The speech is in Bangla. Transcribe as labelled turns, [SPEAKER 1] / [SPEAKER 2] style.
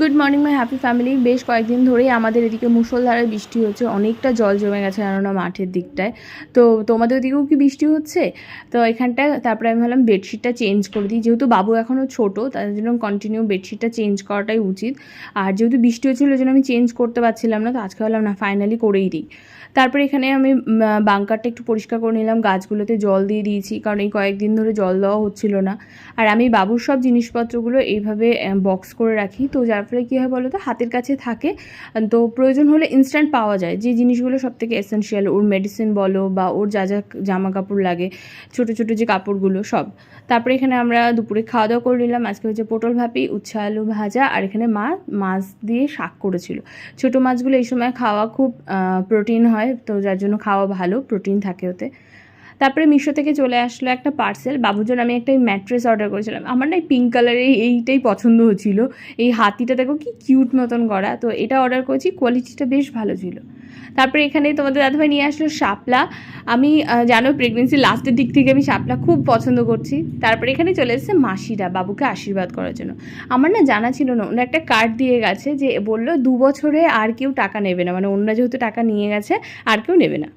[SPEAKER 1] Good morning my happy family বেশ কয়েকদিন ধরেই আমাদের এদিকে মুষলধারে বৃষ্টি হচ্ছে। অনেকটা জল জমে গেছে কেননা মাঠের দিকটায়। তো তোমাদের ওদিকেও কি বৃষ্টি হচ্ছে? তো এখানটায় তারপরে আমি ভাবলাম বেডশিটটা চেঞ্জ করে দিই। যেহেতু বাবু এখনও ছোটো, তার জন্য কন্টিনিউ বেডশিটটা চেঞ্জ করাটাই উচিত। আর যেহেতু বৃষ্টি হচ্ছিল ওই জন্য আমি চেঞ্জ করতে পারছিলাম না, তো আজকে ভাবলাম, না ফাইনালি করেই দিই। তারপরে এখানে আমি বাঙ্কারটা একটু পরিষ্কার করে নিলাম। গাছগুলোতে জল দিয়ে দিয়েছি, কারণ এই কয়েকদিন ধরে জল দেওয়া হচ্ছিল না। আর আমি বাবুর সব জিনিসপত্রগুলো এইভাবে বক্স করে রাখি। তো যার ফলে কী হয় বলো তো হাতের কাছে থাকে। তো প্রয়োজন হলে ইনস্ট্যান্ট পাওয়া যায়। যে জিনিসগুলো সব থেকে এসেনশিয়াল ওর মেডিসিন বলো বা ওর যা যা জামা কাপড় লাগে, ছোটো ছোটো যে কাপড়গুলো সব। তারপরে এখানে আমরা দুপুরে খাওয়া দাওয়া করে নিলাম। আজকে হচ্ছে পটল ভাপি, উচ্ছে আলু ভাজা, আর এখানে মা মাছ দিয়ে শাক করেছিল। ছোটো মাছগুলো এই সময় খাওয়া খুব প্রোটিন হয়। তো যার জন্য খাওয়া ভালো প্রোটিন থাকে ওতে। তারপরে মিশো থেকে চলে আসলো একটা পার্সেল বাবুর জন্য আমি একটা ম্যাট্রেস অর্ডার করেছিলাম। আমার না পিঙ্ক কালারের এইটাই পছন্দ হচ্ছিল। এই হাতিটা দেখো কি কিউট মতন করা তো এটা অর্ডার করেছি কোয়ালিটিটা বেশ ভালো ছিল। তারপরে এখানে তোমাদের দাদাভাই নিয়ে আসলো শাপলা। আমি জানো প্রেগনেন্সির লাস্টের দিক থেকে আমি শাপলা খুব পছন্দ করছি। তারপরে এখানে চলে এসেছে মাসিরা, বাবুকে আশীর্বাদ করার জন্য। আমার না জানা ছিল না, ওনার একটা কার্ড দিয়ে গেছে যে বলল, দু বছরে আর কেউ টাকা নেবে না। মানে অন্য যেহেতু টাকা নিয়ে গেছে, আর কেউ নেবে না।